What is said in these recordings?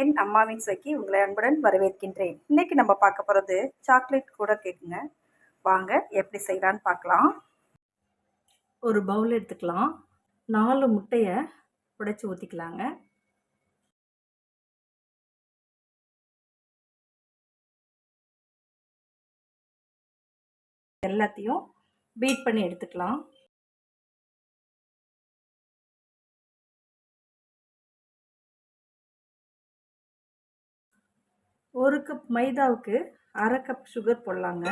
என் அம்மாவின் சுவைக்கு உங்களை அன்புடன் வரவேற்கின்றேன். இன்னைக்கு நம்ம பார்க்க போகிறது சாக்லேட் கூட கேக்குங்க. வாங்க எப்படி செய்யலான்னு பார்க்கலாம். ஒரு பவுல் எடுத்துக்கலாம். நாலு முட்டையை உடைச்சி ஊற்றிக்கலாங்க எல்லாத்தையும் பீட் பண்ணி எடுத்துக்கலாம். ஒரு கப் மைதாவுக்கு அரை கப் சுகர் போடலாங்க.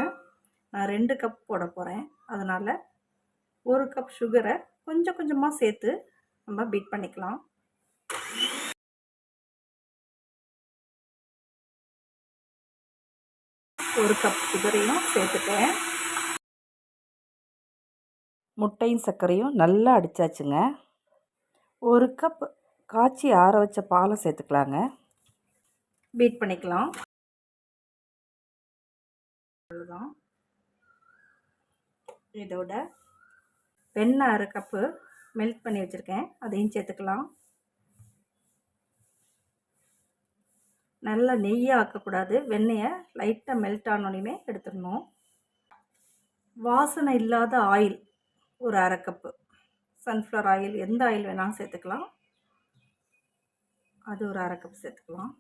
நான் ரெண்டு கப் போட போகிறேன் அதனால் ஒரு கப் சுகரை கொஞ்சம் கொஞ்சமாக சேர்த்து நம்ம பீட் பண்ணிக்கலாம். ஒரு கப் சுகரையும் சேர்த்துட்டேன். முட்டையும் சர்க்கரையும் நல்லா அடித்தாச்சுங்க ஒரு கப் காய்ச்சி ஆற வச்ச பாலை சேர்த்துக்கலாங்க. பீட் பண்ணிக்கலாம். அவ்வளோதான் இதோட வெண்ணெய் அரை கப்பு மெல்ட் பண்ணி வச்சுருக்கேன். அதையும் சேர்த்துக்கலாம். நல்லா நெய்யாக ஆக்கக்கூடாது. வெண்ணெயை லைட்டாக மெல்ட் ஆனோடனே எடுத்துடணும். வாசனை இல்லாத ஆயில் ஒரு அரை கப்பு. சன்ஃப்ளவர் ஆயில் எந்த ஆயில் வேணாலும் சேர்த்துக்கலாம். அது ஒரு அரை கப் சேர்த்துக்கலாம்.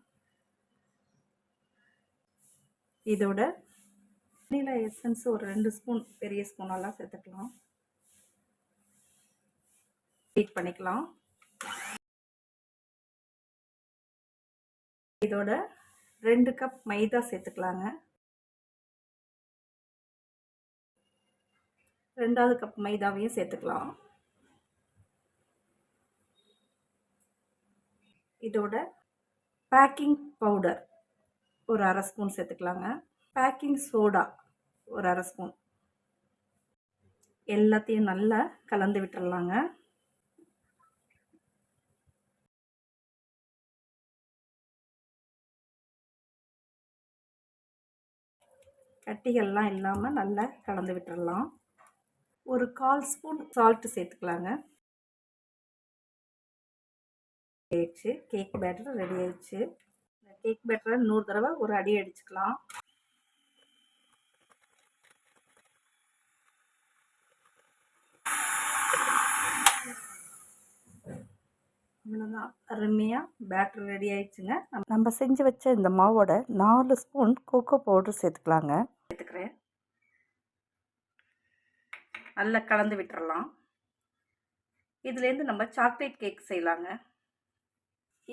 இதோட வெனிலா எசன்ஸ் ஒரு ரெண்டு ஸ்பூன் பெரிய ஸ்பூனெல்லாம் சேர்த்துக்கலாம். ஹீட் பண்ணிக்கலாம். இதோட ரெண்டு கப் மைதா சேர்த்துக்கலாங்க. ரெண்டாவது கப் மைதாவையும் சேர்த்துக்கலாம். இதோட பேக்கிங் பவுடர் ஒரு அரை ஸ்பூன் சேர்த்துக்கலாங்க. பேக்கிங் சோடா ஒரு அரை ஸ்பூன். எல்லாத்தையும் நல்லா கலந்து விட்டுடலாங்க கட்டிகள்லாம் இல்லாமல் நல்லா கலந்து விட்டுறலாம். ஒரு கால் ஸ்பூன் சால்ட்டு சேர்த்துக்கலாங்க. ஆயிடுச்சு. கேக் பேட்டர் ரெடி ஆயிடுச்சு. கேக் பேட்டரை நூறு தடவை ஒரு அடி அடிச்சுக்கலாம். அவ்வளோதான் அருமையாக பேட்டர் ரெடி ஆயிடுச்சுங்க. நம்ம செஞ்சு வச்ச இந்த மாவோட நாலு ஸ்பூன் கோகோ பவுடர் சேர்த்துக்கலாங்க. சேர்த்துக்கிறேன். நல்லா கலந்து விட்டுறலாம். இதுலேருந்து நம்ம சாக்லேட் கேக் செய்யலாங்க.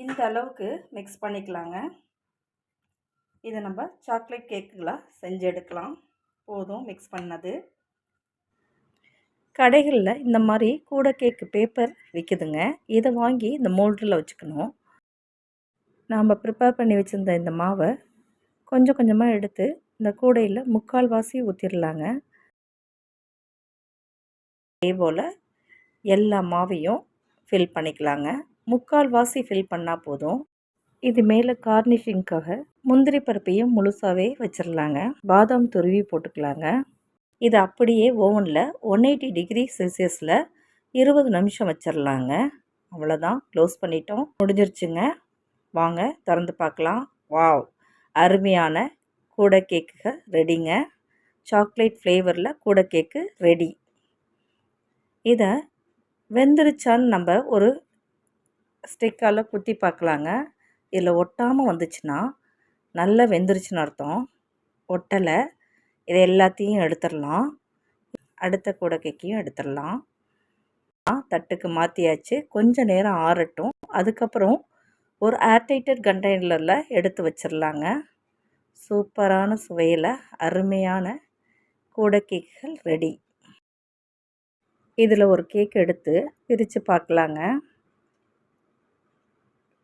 இந்த அளவுக்கு மிக்ஸ் பண்ணிக்கலாங்க. இதை நம்ம சாக்லேட் கேக்குகளாக செஞ்சு எடுக்கலாம். போதும் மிக்ஸ் பண்ணது. கடைகளில் இந்த மாதிரி கூட கேக்கு பேப்பர் விற்குதுங்க இதை வாங்கி இந்த மோல்டில் வச்சுக்கணும். நாம் ப்ரிப்பேர் பண்ணி வச்சுருந்த இந்த மாவை கொஞ்சம் கொஞ்சமாக எடுத்து இந்த கூடையில் முக்கால் வாசி ஊற்றிடலாங்க அதே போல் எல்லா மாவையும் ஃபில் பண்ணிக்கலாங்க. முக்கால் வாசி ஃபில் பண்ணால் போதும். இது மேலே கார்னிஷிங்க்காக முந்திரி பருப்பையும் முழுசாகவே வச்சிடலாங்க பாதாம் துருவி போட்டுக்கலாங்க. இது அப்படியே ஓவனில் ஒன் எயிட்டி டிகிரி செல்சியஸில் இருபது நிமிஷம் வச்சிடலாங்க அவ்வளோதான் க்ளோஸ் பண்ணிட்டோம். முடிஞ்சிருச்சுங்க. வாங்க திறந்து பார்க்கலாம். வாவ்! அருமையான கூடை கேக்குக ரெடிங்க. சாக்லேட் ஃப்ளேவரில் கூடை கேக்கு ரெடி. இதை வெந்துருச்சான்னு நம்ம ஒரு ஸ்டிக்கால் குத்தி பார்க்கலாங்க இதில் ஒட்டாமல் வந்துச்சுன்னா நல்லா வெந்துருச்சுன்னு அர்த்தம். ஒட்டலை. இதை எல்லாத்தையும் எடுத்துடலாம் அடுத்த கூடை கேக்கையும் எடுத்துடலாம் தட்டுக்கு மாற்றியாச்சு கொஞ்சம் நேரம் ஆறட்டும். அதுக்கப்புறம் ஒரு ஏர்டைட்டட் கண்டெய்னரில் எடுத்து வச்சிடலாங்க சூப்பரான சுவையில் அருமையான கூடை கேக்குகள் ரெடி இதில் ஒரு கேக் எடுத்து பிரித்து பார்க்கலாங்க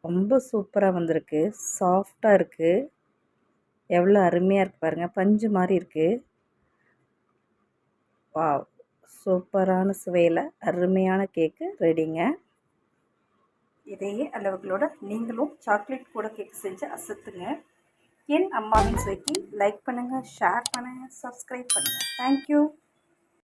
ரொம்ப சூப்பராக வந்திருக்கு. சாஃப்டாக இருக்குது எவ்வளோ அருமையாக இருக்குது பாருங்கள் பஞ்சு மாதிரி இருக்குது வா சூப்பரான சுவையில் அருமையான கேக்கு ரெடிங்க. இதையே அளவுகளோட நீங்களும் சாக்லேட் கூட கேக் செஞ்சு அசத்துங்க. என் அம்மாவின் சுவைக்கு லைக் பண்ணுங்கள் ஷேர் பண்ணுங்கள் சப்ஸ்கிரைப் பண்ணுங்கள் தேங்க்யூ!